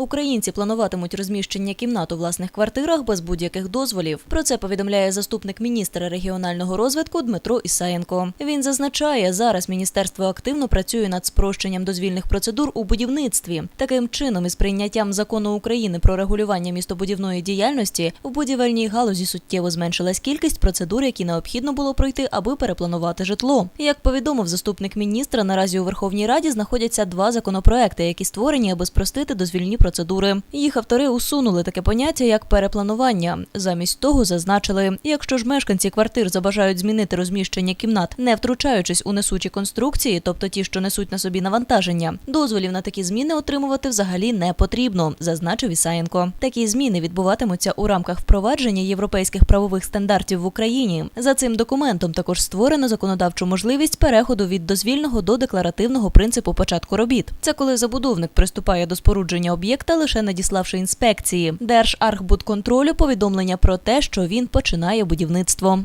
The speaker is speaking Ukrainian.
Українці плануватимуть розміщення кімнат у власних квартирах без будь-яких дозволів. Про це повідомляє заступник міністра регіонального розвитку Дмитро Ісаєнко. Він зазначає, зараз міністерство активно працює над спрощенням дозвільних процедур у будівництві. Таким чином, із прийняттям закону України про регулювання містобудівної діяльності в будівельній галузі суттєво зменшилась кількість процедур, які необхідно було пройти, аби перепланувати житло. Як повідомив заступник міністра, наразі у Верховній Раді знаходяться два законопроекти, які створені, аби спростити дозвільні процедури. Їх автори усунули таке поняття як перепланування. Замість того зазначили, якщо ж мешканці квартир забажають змінити розміщення кімнат, не втручаючись у несучі конструкції, тобто ті, що несуть на собі навантаження, дозволів на такі зміни отримувати взагалі не потрібно, зазначив Ісаєнко. Такі зміни відбуватимуться у рамках впровадження європейських правових стандартів в Україні. За цим документом також створено законодавчу можливість переходу від дозвільного до декларативного принципу початку робіт. Це коли забудовник приступає до спорудження об'єкта, лише надіславши інспекції Держархбудконтролю повідомлення про те, що він починає будівництво.